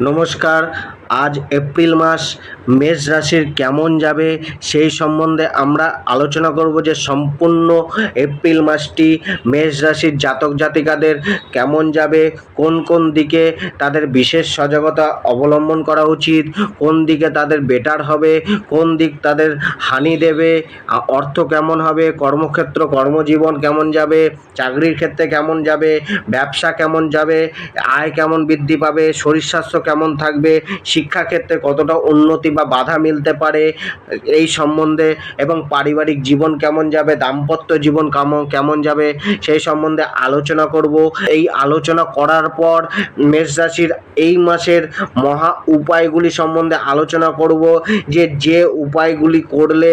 নমস্কার। আজ এপ্রিল মাস, মেষ রাশির কেমন যাবে সেই সম্বন্ধে আমরা আলোচনা করব যে সম্পূর্ণ এপ্রিল মাসটি মেষ রাশির জাতক জাতিকাদের কেমন যাবে, কোন কোন দিকে তাদের বিশেষ সজাগতা অবলম্বন করা উচিত, কোন দিকে তাদের বেটার হবে, কোন দিক তাদের হানি দেবে অর্থ কেমন হবে, কর্মক্ষেত্র, কর্মজীবন কেমন যাবে, চাকরির ক্ষেত্রে কেমন যাবে, ব্যবসা কেমন যাবে, আয় কেমন বৃদ্ধি পাবে, শরীর স্বাস্থ্য কেমন থাকবে শিক্ষাক্ষেত্রে কতটা উন্নতি বা বাধা মিলতে পারে এই সম্বন্ধে এবং পারিবারিক জীবন কেমন যাবে, দাম্পত্য জীবন কেমন কেমন যাবে সেই সম্বন্ধে আলোচনা করব। এই আলোচনা করার পর মেষ রাশির এই মাসের মহা উপায়গুলি সম্বন্ধে আলোচনা করব যে যে উপায়গুলি করলে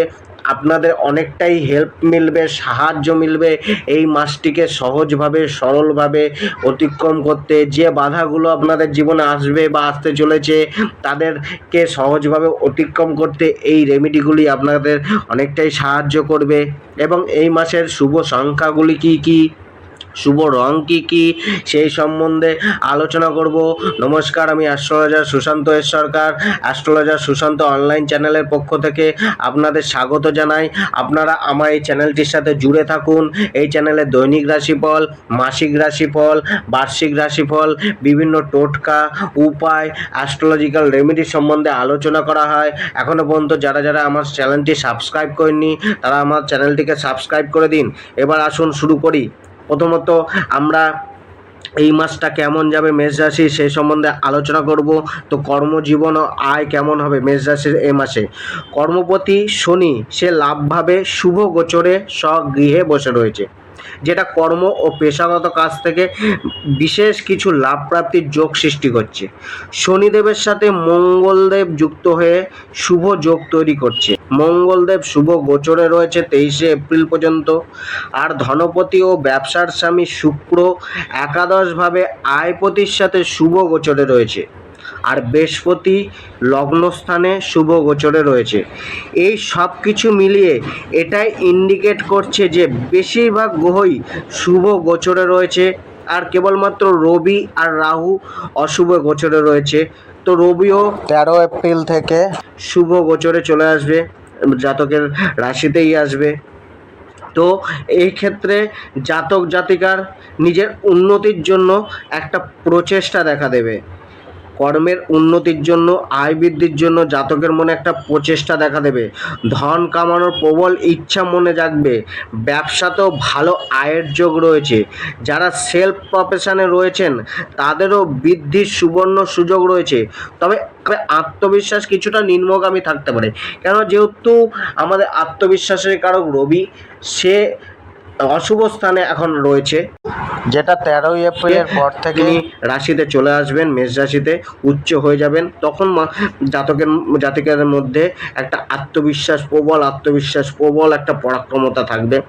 আপনাদের অনেকটাই হেল্প মিলবে, সাহায্য মিলবে, এই মাসটিকে সহজভাবে, সরলভাবে অতিক্রম করতে, যে বাধাগুলো আপনাদের জীবনে আসবে বা আসতে চলেছে, তাদেরকে সহজভাবে অতিক্রম করতে এই রেমেডিগুলি আপনাদের অনেকটাই সাহায্য করবে। এবং এই মাসের শুভ সংখ্যাগুলি কি কি? শুভ রং কি কি? সেই সম্বন্ধে আলোচনা করব। নমস্কার, আমি astrologer Sushanta S Sarkar. Astrologer Sushanta online চ্যানেলের পক্ষ থেকে আপনাদের স্বাগত জানাই। আপনারা আমার এই চ্যানেলটির সাথে জুড়ে থাকুন। এই চ্যানেলে দৈনিক রাশিফল, মাসিক রাশিফল, বার্ষিক রাশিফল, বিভিন্ন টোটকা, উপায়, অ্যাস্ট্রোলজিক্যাল রেমেডি সম্বন্ধে আলোচনা করা হয়। এখনও পর্যন্ত যারা যারা আমার চ্যানেলটি সাবস্ক্রাইব করেননি, তারা আমার চ্যানেলটিকে সাবস্ক্রাইব করে দিন। এবার আসুন শুরু করি। প্রথমত আমরা এই মাসটা কেমন যাবে মেষ রাশি সেই সম্বন্ধে আলোচনা করব। তো কর্মজীবন ও আয় কেমন হবে মেষ রাশির এই মাসে? কর্মপতি শনি, সে লাভভাবে শুভ গোচরে স্বগৃহে বসে রয়েছে। যেটা কর্ম ও পেশাগত কাজ থেকে বিশেষ কিছু লাভ প্রাপ্তির যোগ সৃষ্টি করছে। শনিদেবের সাথে মঙ্গলদেব যুক্ত হয়ে শুভ যোগ তৈরি করছে। মঙ্গলদেব শুভ গোচরে রয়েছে তেইশে এপ্রিল পর্যন্ত। আর ধনপতি ও ব্যবসার স্বামী শুক্র একাদশভাবে আয়পতির সাথে শুভ গোচরে রয়েছে। আর বৃহস্পতি লগ্নস্থানে শুভ গোচরে রয়েছে। এই সব কিছু মিলিয়ে এটাই ইন্ডিকেট করছে যে বেশিরভাগ গ্রহই শুভ গোচরে রয়েছে আর কেবলমাত্র রবি আর রাহু অশুভ গোচরে রয়েছে। তো রবিও তেরো এপ্রিল থেকে শুভ গোচরে চলে আসবে, জাতকের রাশিতেই আসবে। তো এই ক্ষেত্রে জাতক জাতিকার নিজের উন্নতির জন্য একটা প্রচেষ্টা দেখা দেবে। কর্মের উন্নতির জন্য, আয় বৃদ্ধির জন্য জাতকের মনে একটা প্রচেষ্টা দেখা দেবে। ধন কামানোর প্রবল ইচ্ছা মনে জাগবে। ব্যবসাতেও ভালো আয়ের যোগ রয়েছে। যারা সেলফ প্রফেশনে রয়েছেন, তাদেরও বৃদ্ধির সুবর্ণ সুযোগ রয়েছে। তবে আত্মবিশ্বাস কিছুটা নিম্নগামী থাকতে পারে। কেন? যেহেতু আমাদের আত্মবিশ্বাসের কারক রবি, সে অশুভ স্থানে এখন রয়েছে। যেটা তেরোই এপ্রিলের পর থেকে রাশিতে চলে আসবেন মেষ রাশিতে উচ্চ হয়ে যাবেন। তখন জাতকের জাতকের মধ্যে একটা আত্মবিশ্বাস প্রবল আত্মবিশ্বাস প্রবল একটা পরাক্রমতা থাকবে।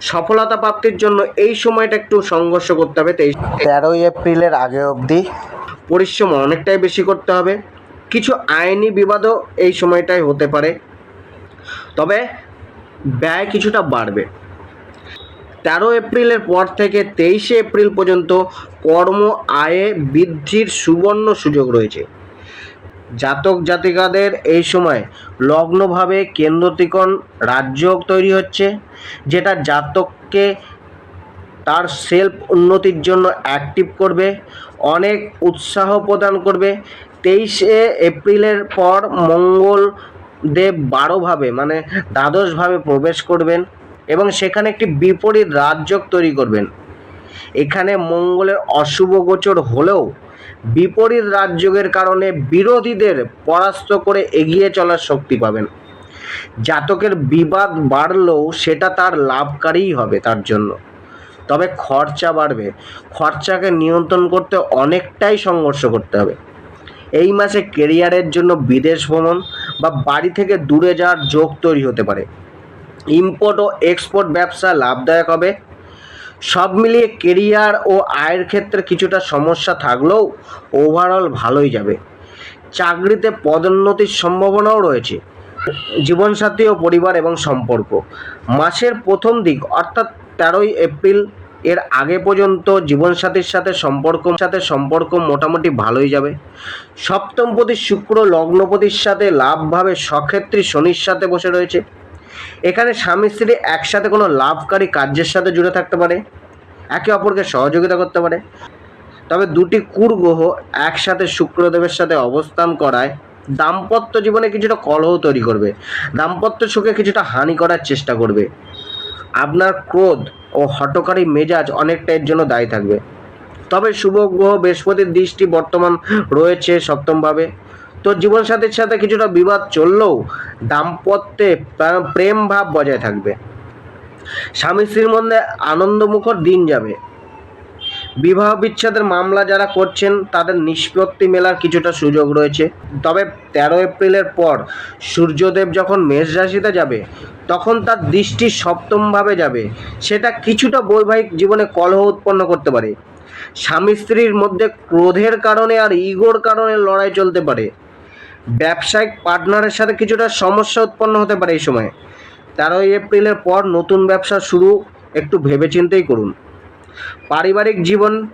সফলতা প্রাপ্তির জন্য এই সময়টা একটু সংঘর্ষ করতে হবে। তেরোই এপ্রিলের আগে অবধি পরিশ্রম অনেকটাই বেশি করতে হবে। কিছু আইনি বিবাদও এই সময়টায় হতে পারে। তবে ব্যয় কিছুটা বাড়বে। তেরো এপ্রিলের পর থেকে তেইশে এপ্রিল পর্যন্ত কর্ম আয়ে বৃদ্ধির সুবর্ণ সুযোগ রয়েছে। জাতক জাতিকাদের এই সময় লগ্নভাবে কেন্দ্রতিকোণ রাজযোগ তৈরি হচ্ছে, যেটা জাতককে তার সেলফ উন্নতির জন্য অ্যাক্টিভ করবে, অনেক উৎসাহ প্রদান করবে। তেইশে এপ্রিলের পর মঙ্গল দেব বারোভাবে মানে দ্বাদশভাবে প্রবেশ করবেন। এবং সেখানে একটি বিপরীত রাজযোগ তৈরি করবেন। এখানে মঙ্গলের অশুভ গোচর হলেও বিপরীত রাজযোগের কারণে বিরোধীদের পরাস্ত করে এগিয়ে চলার শক্তি পাবেন। জাতকের বিবাদ বাড়লেও সেটা তার লাভকারীই হবে তার জন্য। তবে খরচা বাড়বে। খরচাকে নিয়ন্ত্রণ করতে অনেকটাই সংঘর্ষ করতে হবে। এই মাসে কেরিয়ারের জন্য বিদেশ ভ্রমণ বা বাড়ি থেকে দূরে যাওয়ার যোগ তৈরি হতে পারে। ইম্পোর্ট ও এক্সপোর্ট ব্যবসা লাভদায়ক হবে। সব মিলিয়ে কেরিয়ার ও আয়ের ক্ষেত্রে কিছুটা সমস্যা থাকলেও ওভারঅল ভালোই যাবে। চাকরিতে পদোন্নতির সম্ভাবনাও রয়েছে। জীবনসাথী ও পরিবার এবং সম্পর্ক। মাসের প্রথম দিক অর্থাৎ তেরোই এপ্রিল এর আগে পর্যন্ত জীবনসাথীর সাথে সম্পর্ক সাথে সম্পর্ক মোটামুটি ভালোই যাবে। সপ্তমপতি শুক্র লগ্নপতির সাথে লাভভাবে সক্ষেত্রী শনির সাথে বসে রয়েছে। এখানে স্বামী স্ত্রী একসাথে কোনো লাভকারী কার্যের সাথে জুড়ে থাকতে পারে, একে অপরকে সহযোগিতা করতে পারে। তবে দুটি কুরগ্রহ একসাথে শুক্রদেবের সাথে অবস্থান করায় দাম্পত্য জীবনে কিছুটা কলহ তৈরি করবে, দাম্পত্য সুখে কিছুটা হানি করার চেষ্টা করবে। আপনার ক্রোধ ও হটকারী মেজাজ অনেকটা এর জন্য দায়ী থাকবে। তবে শুভ গ্রহ বৃহস্পতির দৃষ্টি বর্তমান রয়েছে সপ্তমভাবে তো জীবনসাথীর সাথে কিছুটা বিবাদ চললেও দাম্পত্যে প্রেম ভাব বজায় থাকবে। স্বামী স্ত্রীর মধ্যে আনন্দমুখর দিন যাবে। বিবাহ বিচ্ছেদের মামলা যারা করছেন, তাদের নিষ্পত্তি মেলার কিছুটা সুযোগ রয়েছে। তবে তেরো এপ্রিলের পর সূর্যদেব যখন মেষ রাশিতে যাবে, তখন তার দৃষ্টি সপ্তমভাবে যাবে। সেটা কিছুটা বৈবাহিক জীবনে কলহ উৎপন্ন করতে পারে। স্বামী স্ত্রীর মধ্যে ক্রোধের কারণে আর ইগোর কারণে লড়াই চলতে পারে। ব্যবসায়িক পার্টনারের সাথে কিছুটা সমস্যা উৎপন্ন হতে পারে এই সময়। তেরোই এপ্রিলের পর নতুন ব্যবসা শুরু, একটু ভেবেচিন্তেই করুন। পারিবারিক জীবন,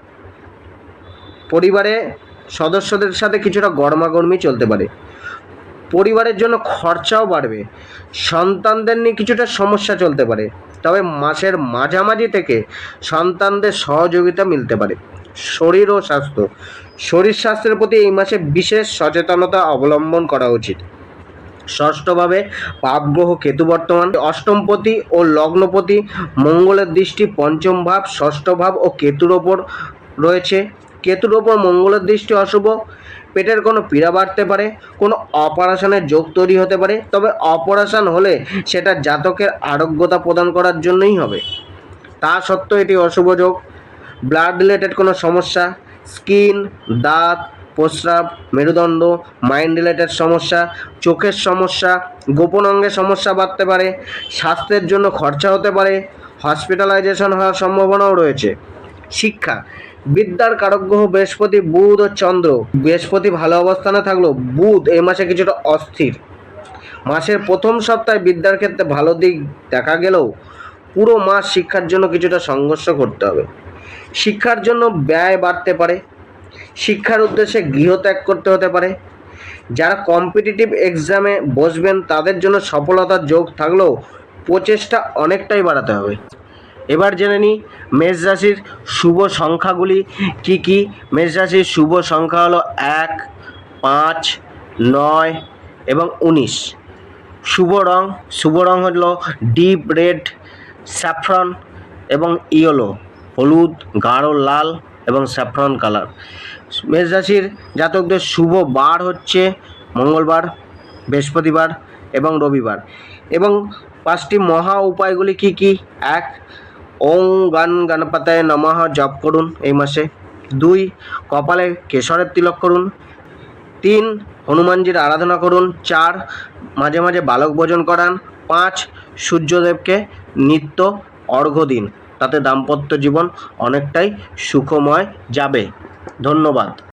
পরিবারে সদস্যদের সাথে কিছুটা গরমাগর্মি চলতে পারে। পরিবারের জন্য খরচাও বাড়বে। সন্তানদের নিয়ে কিছুটা সমস্যা চলতে পারে। তবে মাসের মাঝামাঝি থেকে সন্তানদের সহযোগিতা মিলতে পারে। শরীর ও স্বাস্থ্য। শরীর স্বাস্থ্যের প্রতি এই মাসে বিশেষ সচেতনতা অবলম্বন করা উচিত। ষষ্ঠভাবে পাপগ্রহ কেতু বর্তমান। অষ্টমপতি ও লগ্নপতি মঙ্গলের দৃষ্টি পঞ্চম ভাব, ষষ্ঠ ভাব ও কেতুর ওপর রয়েছে। কেতুর ওপর মঙ্গলের দৃষ্টি অশুভ। পেটের কোনো পীড়া বাড়তে পারে, কোনো অপারেশনের যোগ তৈরি হতে পারে, তবে অপারেশন হলে সেটা জাতকের আরোগ্যতা প্রদান করার জন্যই হবে। তা সত্ত্বেও এটি অশুভ যোগ। ব্লাড রিলেটেড কোনো সমস্যা স্কিন দাঁত, প্রস্রাব, মেরুদণ্ড মাইন্ড রিলেটেড সমস্যা, চোখের সমস্যা, গোপন অঙ্গের সমস্যা বাড়তে পারে, স্বাস্থ্যের জন্য খরচা হতে পারে হসপিটালাইজেশন হওয়ার সম্ভাবনাও রয়েছে। শিক্ষা, বিদ্যার কারকগ্রহ বৃহস্পতি, বুধ ও চন্দ্র। বৃহস্পতি ভালো অবস্থানে থাকলেও বুধ এই মাসে কিছুটা অস্থির। মাসের প্রথম সপ্তাহে বিদ্যার ক্ষেত্রে ভালো দিক দেখা গেলেও পুরো মাস শিক্ষার জন্য কিছুটা সংঘর্ষ করতে হবে। শিক্ষার জন্য ব্যয় বাড়তে পারে। শিক্ষার উদ্দেশ্যে গৃহত্যাগ করতে হতে পারে। যারা কম্পিটিটিভ এক্সামে বসবেন, তাদের জন্য সফলতার যোগ থাকলেও প্রচেষ্টা অনেকটাই বাড়াতে হবে। এবার জেনে নিই, মেষ রাশির শুভ সংখ্যাগুলি কি কি? মেষ রাশির শুভ সংখ্যা হলো এক, পাঁচ, নয় এবং উনিশ। শুভ রং শুভ রং হলো ডিপ রেড, স্যাফরন এবং ইয়েলো। হলুদ, গাঢ় লাল এবং স্যাফরন কালার মেষ রাশির জাতকদের শুভ বার হচ্ছে মঙ্গলবার, বৃহস্পতিবার এবং রবিবার। এবং পাঁচটি মহা উপায়গুলি কি কি? এক ওং গান গণপতায় নমঃ জপ করুন এই মাসে। দুই, কপালে কেশরের তিলক করুন। তিন, হনুমানজির আরাধনা করুন। চার, মাঝে মাঝে বালক ভোজন করান। পাঁচ, সূর্যদেবকে নিত্য অর্ঘ্য দিন। তাতে দাম্পত্য জীবন অনেকটাই সুখময় যাবে। ধন্যবাদ।